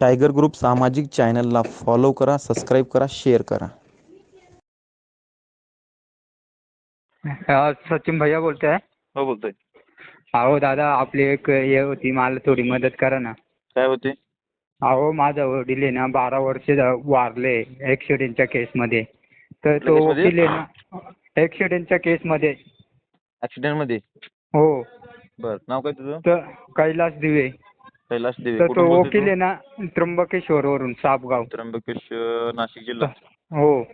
Tiger group सामाजिक चॅनलला follow करा सबस्क्राईब करा शेअर करा. अ, सचिन भैया बोलताय? हो बोलतोय. अहो दादा आपली एक हे होती मला थोडी मदत करा ना. काय होते? अहो माझा वडील आहे ना बारा वर्ष झा- वारले ॲक्सिडेंटच्या केसमध्ये. तर तो केसमध्ये? वकील आहे ना ॲक्सिडेंटच्या केसमध्ये. ऍक्सिडेंटमध्ये हो. बर नाव काय तुझं? तर कैलास दिवे. देवे. तर कुठून तो बोलतोय वकील तू? आहे ना त्र्यंबकेश्वरवरून सापगाव त्र्यंबकेश अं, नाशिक जिल्हा. हो.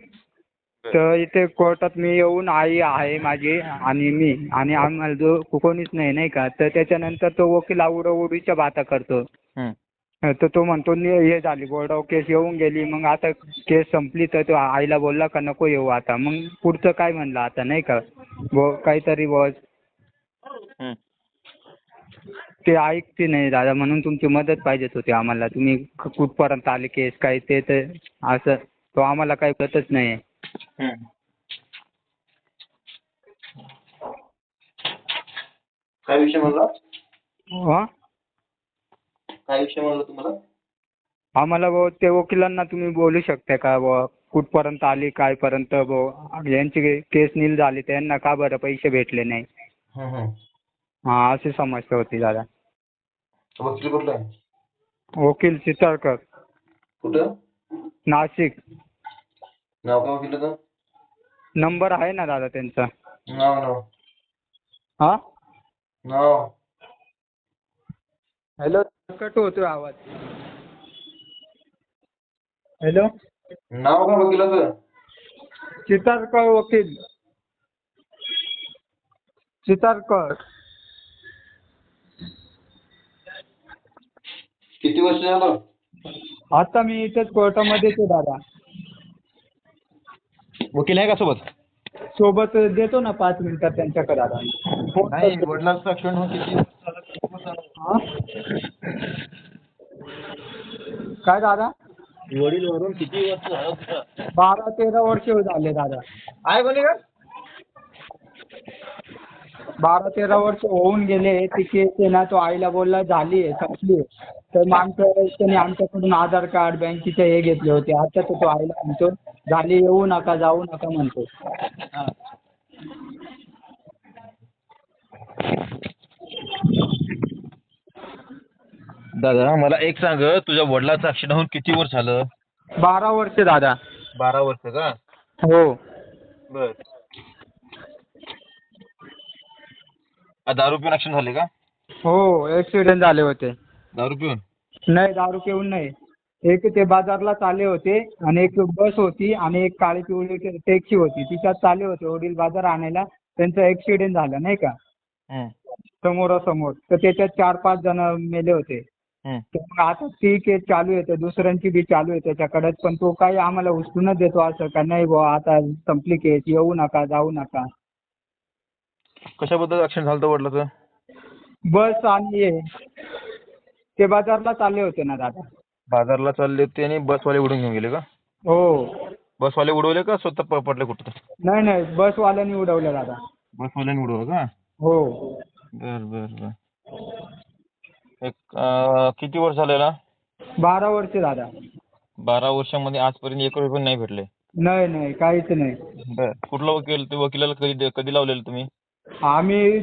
तर इथे कोर्टात मी येऊन आई आहे माझी आणि मी. आणि आम्हाला जो कोणीच नाही नाही का? तर त्याच्यानंतर तो वकील आवडीच्या बाता करतो. हम्म. तर तो म्हणतो "नि- हे झाली बोर्डावर केस येऊन गेली. मग आता केस संपली तर तो आईला बोलला का नको येऊ आता. मग पुढचं काय म्हणलं आता नाही का? ब काहीतरी बस हम्म. ते ऐकते नाही दादा म्हणून तुमची मदत पाहिजेत होती आम्हाला. तुम्ही कुठपर्यंत आले केस काय ते तर असं तो आम्हाला काही कळतच नाही. काय विषय म्हणला? हां? काय विषय म्हणला तुम्हाला? आम्हाला बुवा ते वकिलांना तुम्ही बोलू शकता का बुवा कुठपर्यंत आली कायपर्यंत बुवा यांची केस नील झाली त्यांना का बरं पैसे भेटले नाही. हां अशी समस्या होती दादा. वकील कुठला आहे? वकील चितळकर कुठं? नाशिक. नाव काय वकिलाचं? नंबर आहे ना दादा त्यांचा. नाव नाव. हां? नाव. हॅलो कट होतोय आवाज. हॅलो? नाव काय वकिलाचं? चितारकर वकील. चितारकर किती वर्ष झालं आता मी इथेच कोर्टामध्येच आहे दादा. वकील आहे का सोबत? सोबत देतो ना पाच मिनिटात त्यांच्याकडे दादा. नाही वडिलांचं ऍक्सिडेंट होऊन किती हा? काय दादा? वडील वरून किती वर्ष झालं तुझं? बारा तेरा वर्ष झाले दादा. आहे कोणी का? बारा तेरा वर्ष होऊन गेले ती केस आहे ना तो आईला बोलला झाली आहे संपली आहे. तर मग त्याने आमच्याकडून आधार कार्ड बँकेचे हे घेतले होते. आता तर तो आईला म्हणतो झाली येऊ नका जाऊ नका म्हणतो. दादा मला एक सांग तुझ्या वडिलाचं ऍक्सिडेंट होऊन किती वर्ष झालं? बारा वर्ष दादा. बारा वर्ष का? हो. बर. दारू पिऊन ऍक्सिडेंट झाले का? हो ॲक्सिडेंट झाले होते. दारू पिऊन? नाही दारू पिऊन नाही. एक ते बाजारला चालले होते आणि एक बस होती आणि एक काळी पिवळी टॅक्सी होती. तिच्यात चालले होते वडील बाजार आणायला. त्यांचा ॲक्सिडेंट झाला नाही का? समोरासमोर. तर त्याच्यात चार पाच जण मेले होते. तर मग आता ती केस चालू आहे. तर दुसऱ्यांची बी चालू आहे त्याच्याकडे पण तो काही आम्हाला उचलूनच देतो असं का नाही बुवा आता संपली केस येऊ नका जाऊ नका. कशाबद्दल ऍक्सिडेंट झालं होतं वडिलाचं? बस आणि हे. ते बाजारला चालले होते ना दादा. बाजारला चालले होते आणि बसवाले उडून घेऊन गेले का? हो. बसवाले उडवले का स्वतः प- पडले कुठं नाही नाही. बसवाल्यांनी उडवलं दादा. बसवाल्याने उडवलं का? हो. बर बर बर. एक अं, किती वर्ष झालेला बारा वर्ष दादा. बारा वर्षामध्ये आजपर्यंत एक रुपये पण नाही भेटले. नाही नाही. काहीच नाही. बर. कुठला वकील ते वकिलाला कधी कधी लावलेलं तुम्ही? आम्ही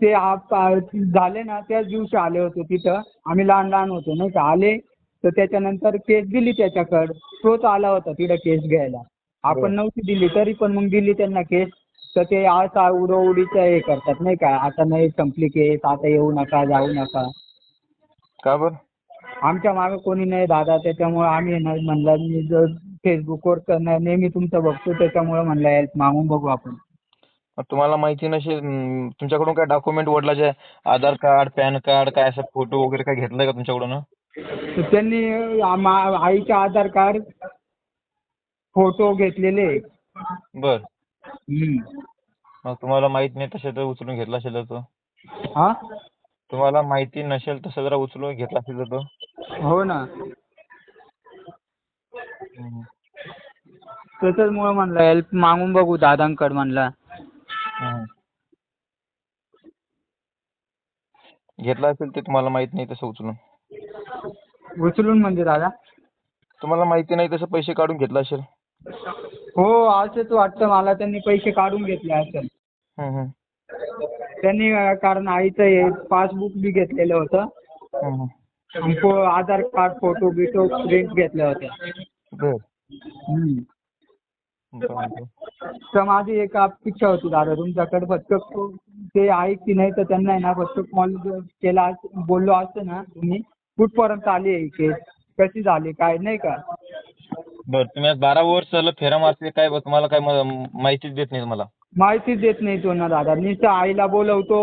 ते आप- झाले ना त्याच दिवशी आले होते तिथं. आम्ही लहान लहान होतो नाही का? आले तर त्याच्यानंतर केस दिली त्याच्याकडं. तोच आला होता तिथं केस घ्यायला. आपण. नव्हती दिली तरी पण मग दिली त्यांना केस. तर ते असा उडवडीचं हे करतात नाही का? आता नाही संपली केस आता येऊ नका जाऊ नका. का बरं? आमच्या मागे कोणी नाही दादा त्याच्यामुळे आम्ही ना म्हणलं. मी जर फेसबुकवर नेहमी तुमचं बघतो त्याच्यामुळे म्हणलं हेल्प मागून बघू आपण. तुम्हाला माहिती नसेल तुमच्याकडून काय डॉक्युमेंट वडिलाचे आधार कार्ड पॅन कार्ड काय असं फोटो वगैरे काय घेतलंय का तुमच्याकडून? तर त्यांनी आमा- आईचे आधार कार्ड फोटो घेतलेले. बर. हम्म. मग तुम्हाला माहीत नाही तसे तर उचलून घेतला असेल तो. हा? तुम्हाला माहिती नसेल तसं जरा उचलून घेतला असेल तो. हो ना. हम्म. त्याच्याचमुळे म्हणलं हेल्प मागून बघू दादांकडे म्हणलं. घेतला असेल ते तुम्हाला माहीत नाही तसं उचलून. उचलून म्हणजे दादा? तुम्हाला माहिती नाही तसं पैसे काढून घेतला असेल. हो असंच वाटतं मला. त्यांनी पैसे काढून घेतले असेल. हम्म, हम्म. त्यांनी अं, कारण आईचं हे पासबुक बी घेतलेलं होतं. हम्म, हम्म. आणि फो- आधार कार्ड फोटो बिटो प्रिंट घेतल्या होत्या बर. हम्म. बर, बर. तर माझी एक अपेक्षा होती दादा. तुमच्याकडे फक्त ते आहेत की नाही तर त्यांना आहे ना फक्त कॉल केला बोललो असतं ना तुम्ही कुठपर्यंत आली आहे केस कशी झाली काय नाही का? बर तुम्ही आज बारा वर्ष झालं फेरा मारते काय बा- तुम्हाला काय म- माहितीच देत नाही मला. माहितीच देत नाही तो ना दादा. नुसतं आईला बोलवतो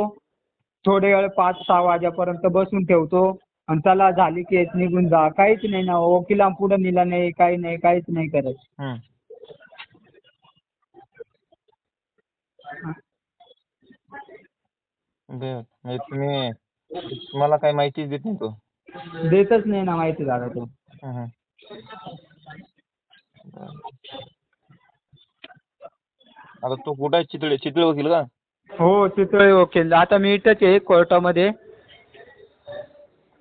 थोडे वेळ पाच सहा वाजेपर्यंत बसून ठेवतो आणि चला झाली केस निघून जा. काहीच नाही ना वकिला पुढे नेला नाही काही नाही काहीच नाही करत. हम्म. बर. म्हणजे तुम्ही तुम्हाला काय माहितीच देत नाही तो? देतच नाही ना माहिती दादा तो. बर. आता तो कुठं आहे? चितळे चितळे वकील का? हो चितळे वकील. आता मी इथंच आहे कोर्टामध्ये.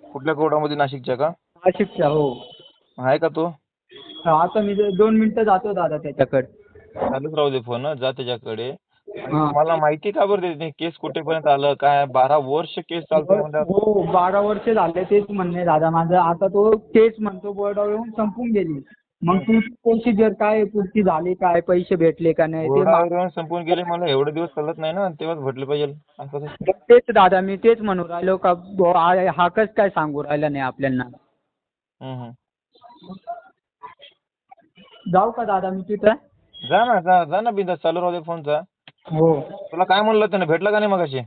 कुठल्या कोर्टामध्ये? नाशिकच्या का? नाशिकच्या हो. आहे का तो? आता मी दोन मिनिटं जातो दादा त्याच्याकडे. चालूच राहू दे फोन जा त्याच्याकडे. तुम्हाला माहिती का बरं देत नाही केस कुठेपर्यंत आलं? काय बारा वर्ष केस चालतो हो बारा वर्ष झाले तेच म्हणणे दादा. माझं आता तो केस म्हणतो बोर्डावर येऊन संपून गेली. मग तू प्रोसिजर काय पुढची झाली काय? पैसे भेटले का नाही? ते संपून गेले मला एवढे दिवस चालत नाही ना. तेव्हाच भेटले पाहिजे. असं कसं? तेच दादा मी तेच म्हणून राहिलो का बुवा, हा हा कस काय सांगू राहिला नाही आपल्याला? हम्म, हम्म. जाऊ का दादा मी तिथं? जा ना जा जा ना बिंदास. चालू राहू दे फोनचा. हो. तुला काय म्हणलं त्याने भेटला का नाही मगाशी?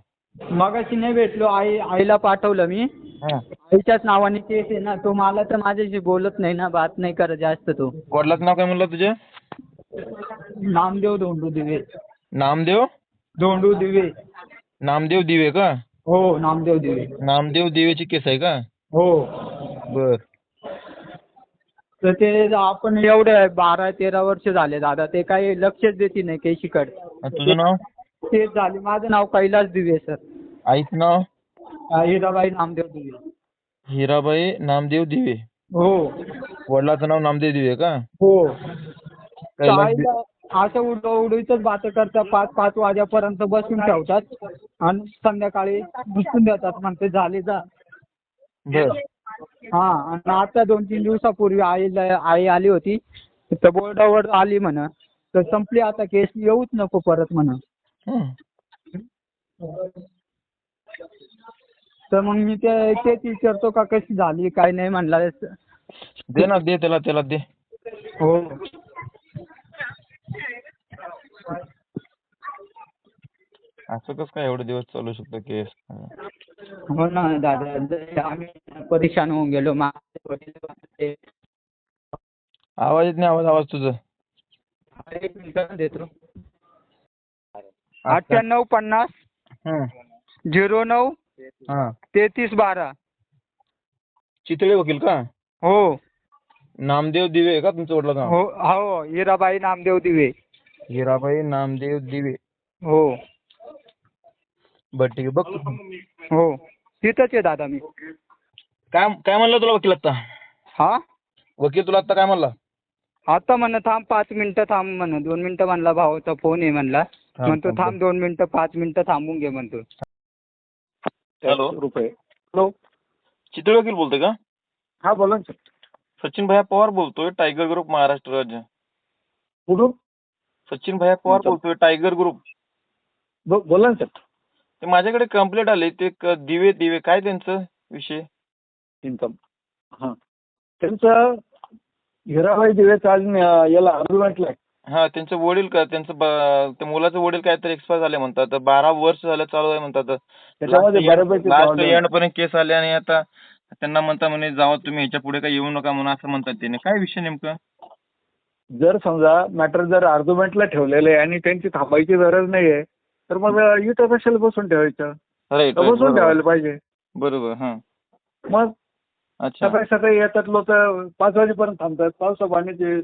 मगाशी नाही भेटलो आई आईला पाठवलं मी. हं. आईच्याच नावाने केस आहे ना तो मला तर माझ्याशी बोलत नाही ना बात नाही करत जास्त तो. वडिलाचं नाव काय म्हणलं तुझे? नामदेव धोंडू दिवे. नामदेव? धोंडू दिवे. नामदेव दिवे का? हो नामदेव दिवे. नामदेव दिवेची केस आहे का? हो. बर. तर ते आपण एवढे बारा तेरा वर्ष झाले दादा. ते काही लक्षच देते नाही केशीकडे. आणि तुझं नाव? तेच झाले. माझं नाव कैलास दिवे सर. आईचं नाव? हिराबाई नामदेव दिवे. हिराबाई नामदेव दिवे. हो. वडिलाचं नाव नामदेव दिवे का? हो. कैलास दि- असं उड उडीतच बात करतात. पाच पाच वाजेपर्यंत बसून ठेवतात. आणि संध्याकाळी बसून देतात. म्हणते झाली जा. बर. हा आणि आता दोन तीन दिवसापूर्वी आईला आई आली होती. तर बोर्डावर आली म्हण. तर संपली आता केस येऊच नको परत म्हण. तर मग मी ते तेच विचारतो का कशी झाली काय नाही म्हणला. दे ना दे त्याला त्याला दे. हो. असं कसं काय एवढे दिवस चालू शकतो केस हो ना दादा. आम्ही परेशान होऊन गेलो आवाज येत नाही आवाज आवाज तुझं. एक मिनिट देतो. अठ्ठ्याण्णव पन्नास हं. झिरो नऊ हा. तेहतीस बारा. चितळे वकील का? हो. नामदेव दिवे का तुमचं वडिलाचं नाव हो हो हिराबाई नामदेव दिवे. हिराबाई नामदेव दिवे. हो. बर ठीक आहे. बघ हो. तिथंच आहे दादा मी. काय काय म्हणलं तुला वकील आता हा? वकील तुला आता काय म्हणला? आता म्हणलं थांब पाच मिनिटं थांब म्हण दोन मिनिटं म्हणला भावाचा फोन आहे म्हणला. म्हणतो थांब. दोन मिनिटं पाच मिनिटं थांबून घे म्हणतो. हॅलो. रुपये. हॅलो. चितळे वकील बोलतोय का? हा बोला ना सर. सचिन भैया पवार बोलतोय टायगर ग्रुप महाराष्ट्र राज्य. कुठून? सचिन भैया पवार बोलतोय टायगर ग्रुप. बोला ना सर. ते माझ्याकडे कंप्लेंट आली. ते क- दिवे दिवे काय त्यांचं विषय? इन्कम हां. त्यांचं हिराबाई दिवे चाल याला अर्जुमेंटला आहे हा त्यांचे वडील का त्यांचं ब- त्या मुलाचे वडील काहीतरी एक्सपायर झाले म्हणतात. बारा वर्ष झालं चालू आहे म्हणतात. त्याच्यामध्ये बऱ्यापैकी लास्ट problem. आहे. एंड पर्यंत केस आले आणि आता त्यांना म्हणता म्हणे जावा तुम्ही ह्याच्या पुढे काही येऊ नका म्हणून असं म्हणतात त्याने. काय विषय नेमकं? जर समजा मॅटर जर आर्ग्युमेंटला ठेवलेलं आहे आणि त्यांची थांबायची गरज नाही आहे तर मग इथं कशाला बसून ठेवायचं? बसून ठेवायला पाहिजे. बरोबर हा. मग सकाळी सकाळी येतात लोक पाच वाजेपर्यंत थांबतात. पावसा पाण्याचे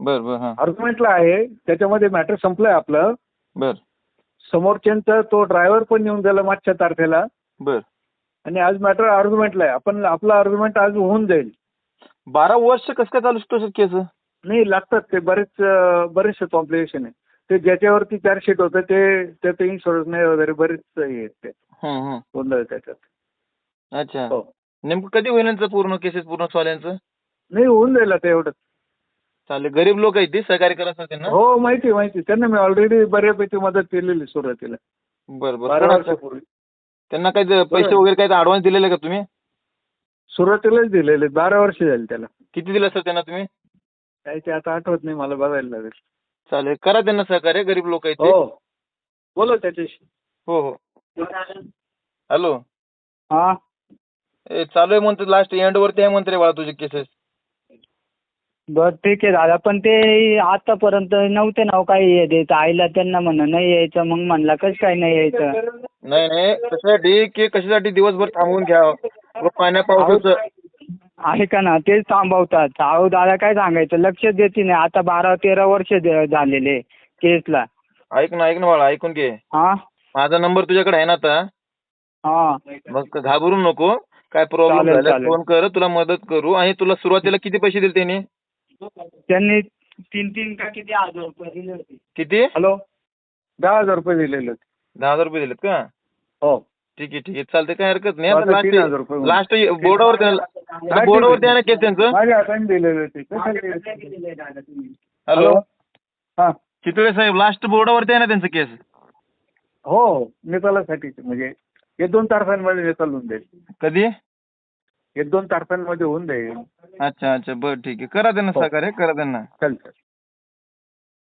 बर बर हा. आर्ग्युमेंटला आहे. त्याच्यामध्ये मॅटर संपलंय आपलं. बर. समोरच्यांचा तो ड्रायव्हर पण येऊन गेला मागच्या तारखेला. बर. आणि आज मॅटर आर्ग्युमेंटला आहे. आपण आपला आर्ग्युमेंट आज होऊन जाईल. बारा वर्ष कसं काय चालू शकतो केस? नाही लागतात ते बरेच बरेचसे कॉम्प्लिकेशन आहे ते ज्याच्यावरती चार्जशीट होतं ते त्याचं इन्शुरन्स नाही वगैरे बरेच हे आहेत ते. गोंधळ त्याच्यात. अच्छा. हो. नेमकं कधी होईल यांचं पूर्ण केसेस पूर्ण सॉल्व यांचं नाही होऊन जाईल आता एवढं. चालेल गरीब लोक आहेत ते सहकार्य करत त्यांना हो माहिती माहिती त्यांना मी ऑलरेडी बऱ्यापैकी मदत केलेली सुरुवातीला. बरं बारा. वर्षापूर्वी. त्यांना काही पैसे वगैरे काही ऍडव्हान्स दिलेले का तुम्ही? सुरुवातीलाच दिलेले बारा वर्ष झाली त्याला. किती दिलं सर त्यांना तुम्ही? काय ते आता आठवत नाही मला बघायला लागेल. चालेल. करा त्यांना सहकार्य गरीब लोक आहेत ते. हो. बोला त्याच्याशी. हो हो. हॅलो. हा. ए चालू आहे म्हणतो लास्ट एंड वरती आहे म्हणते रे बाळा तुझे केसेस बरं ठीक आहे दादा. पण ते आतापर्यंत नव्हते ना हो काही हे द्यायचं आईला त्यांना म्हणणं नाही यायचं मग म्हणला कसं काय नाही यायचं? नाही नाही. कशासाठी की कशासाठी दिवसभर थांबवून घ्या. पाण्या पावसाचं ऐका ना तेच थांबवतात. अहो दादा काय सांगायचं? लक्ष देते नाही. आता बारा तेरा वर्ष दे- झालेले केसला. ऐक ना ऐक ना बाळा ऐकून घे. हा? माझा नंबर तुझ्याकडे आहे ना आता. हा. मग घाबरू नको. काय प्रॉब्लेम चालेल, झाला चालेल. फोन कर तुला मदत करू. आणि तुला सुरुवातीला किती पैसे दिले त्यांनी? त्यांनी तीन तीन का किती? हजार रुपये दिले होते. किती? हॅलो? दहा हजार रुपये दिलेले होते. दहा हजार रुपये दिलेत का? हो. ठीक आहे ठीक आहे. चालते काय हरकत नाही. माझं तीन हजार रुपये होईल. लास्ट बोर्डावरती आहे. बोर्डावरती आहे ना केस त्यांचं? माझ्या हाताने दिलेले? हॅलो? हा. चितळे साहेब लास्ट बोर्डावरती आहे ना त्यांचं केस? हो निकालासाठी म्हणजे एक दोन तारखांमध्ये निकाल होऊन जाईल. कधी? एक दोन तारखांमध्ये होऊन जाईल. अच्छा अच्छा. बरं ठीक आहे. करा त्यांना हो. सहकार्य करा त्यांना. चालतं